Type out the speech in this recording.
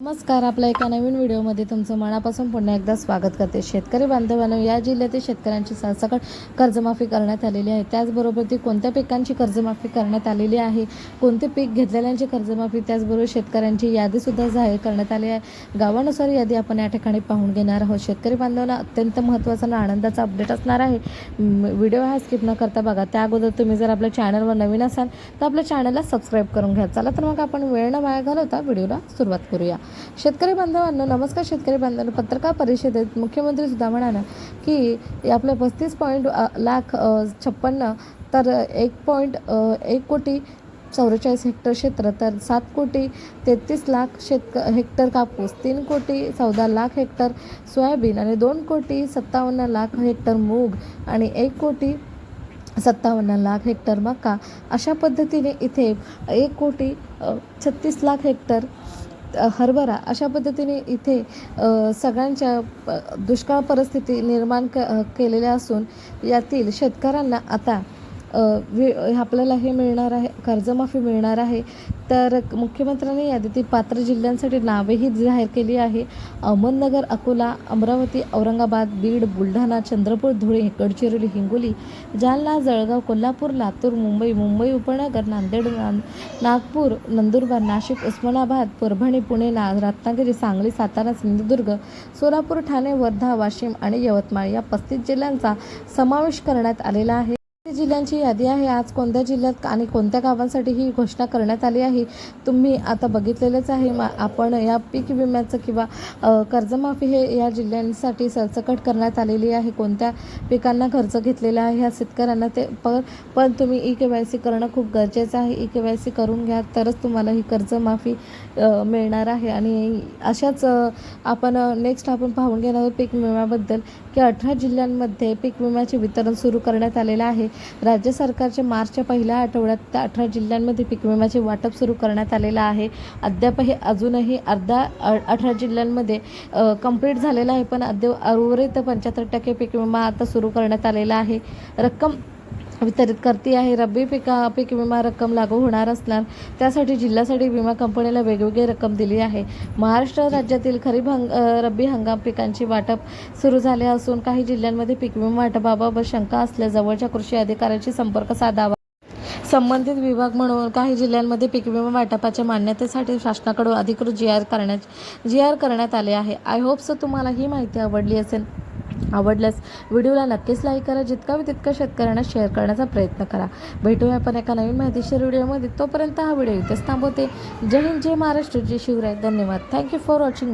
नमस्कार आपल्या एका नवीन व्हिडिओमध्ये तुमचं मनापासून पुन्हा एकदा स्वागत करते. शेतकरी बांधवांनो या जिल्ह्यातील शेतकऱ्यांची सरसकट कर्जमाफी करण्यात आलेली आहे. त्याचबरोबर ती कोणत्या पिकांची कर्जमाफी करण्यात आलेली आहे? कोणते पीक घेतलेल्यांची कर्जमाफी? त्याचबरोबर शेतकऱ्यांची यादीसुद्धा जाहीर करण्यात आली आहे. गावानुसार यादी आपण या ठिकाणी पाहून घेणार आहोत. शेतकरी बांधवांना अत्यंत महत्त्वाचा आणि आनंदाचा अपडेट असणार आहे. व्हिडिओ हा स्किप न करता बघा. त्या अगोदर तुम्ही जर आपल्या चॅनलवर नवीन असाल तर आपल्या चॅनलला सबस्क्राईब करून घ्या. चला तर मग आपण वेळ न वाया घालवता व्हिडिओला सुरुवात करूया. शेतकरी बांधवांना नमस्कार शेतकरी बांधवांना. पत्रकार परिषदेत मुख्यमंत्री सुद्धा म्हणाला की आपल्या पस्तीस पॉईंट लाख छप्पन्न तर एक पॉईंट एक कोटी चौवेचाळीस हेक्टर क्षेत्र तर सात कोटी तेहतीस लाख शेतक हेक्टर कापूस तीन कोटी चौदा लाख हेक्टर सोयाबीन आणि दोन कोटी सत्तावन्न लाख हेक्टर मूग आणि एक कोटी सत्तावन्न लाख हेक्टर मका. अशा पद्धतीने इथे एक कोटी छत्तीस लाख हेक्टर हरभरा अशा पद्धतीने इथे सगळ्यांच्या दुष्काळ परिस्थिती निर्माण क केलेल्या असून यातील शेतकऱ्यांना आता वि आपल्याला हे मिळणार आहे कर्जमाफी मिळणार आहे. तर मुख्यमंत्र्यांनी यादीतील पात्र जिल्ह्यांसाठी नावेही जाहीर केली आहे. अहमदनगर अकोला अमरावती औरंगाबाद बीड बुलढाणा चंद्रपूर धुळे गडचिरोली हिंगोली जालना जळगाव कोल्हापूर लातूर मुंबई मुंबई उपनगर नांदेड नागपूर नंदुरबार नाशिक उस्मानाबाद परभणी पुणे ना रत्नागिरी सांगली सातारा सिंधुदुर्ग सोलापूर ठाणे वर्धा वाशिम आणि यवतमाळ या पस्तीस जिल्ह्यांचा समावेश करण्यात आलेला आहे. जिल्ह्यांची यादी आहे? आज कोणत्या जिल्ह्यात आणि कोणत्या गावांसाठी ही घोषणा करण्यात आली आहे? तुम्ही आता बघितलेलंच आहे. मा आपण या पीक विम्याचं किंवा कर्जमाफी हे या जिल्ह्यांसाठी सरसकट करण्यात आलेली आहे. कोणत्या पिकांना कर्ज घेतलेलं आहे ह्या शेतकऱ्यांना ते पण पण तुम्ही ई के वाय सी करणं खूप गरजेचं आहे. ई के वाय सी करून घ्या तरच तुम्हाला ही कर्जमाफी मिळणार आहे. आणि अशाच आपण नेक्स्ट आपण पाहून घेणार आहोत पीक विम्याबद्दल की अठरा जिल्ह्यांमध्ये पीक विम्याचे वितरण सुरू करण्यात आलेलं आहे. राज्य सरकारच्या मार्चच्या पहिल्या आठवड्यात त्या अठरा जिल्ह्यांमध्ये पीक विम्याचे वाटप सुरू करण्यात आलेलं आहे. अद्यापही अजूनही अर्धा अ- अठरा जिल्ह्यांमध्ये कंप्लीट झालेलं आहे पण अद्याप उर्वरित पंच्याहत्तर टक्के पीक विमा आता सुरू करण्यात आलेला आहे. रक्कम वितरित करते आहे. रब्बी पिका पीक विमा रक्कम लागू होणार असणार त्यासाठी जिल्ह्यासाठी विमा कंपनीला वेगवेगळी रक्कम दिली आहे. महाराष्ट्र राज्यातील खरीप हंग रब्बी हंगाम पिकांची वाटप सुरू झाले असून काही जिल्ह्यांमध्ये पीक विमा वाटपाबाबत शंका असल्या जवळच्या कृषी अधिकाऱ्याशी संपर्क साधावा. संबंधित विभाग म्हणून काही जिल्ह्यांमध्ये पीक विमा वाटपाच्या मान्यतेसाठी शासनाकडून अधिकृत जी आर करण्यात जी आर करण्यात आले आहे. आय होप सो तुम्हाला ही माहिती आवडली असेल. आवडल्यास व्हिडिओला नक्कीच लाईक करा जितका व तितका शेतकऱ्यांना शेअर करण्याचा प्रयत्न करा. भेटूया आपण एका नवीन माहितीशीर व्हिडिओमध्ये. तोपर्यंत हा व्हिडिओ इथेच थांबवते. जय हिंद जय महाराष्ट्र जय शिवराय. धन्यवाद. Thank you for watching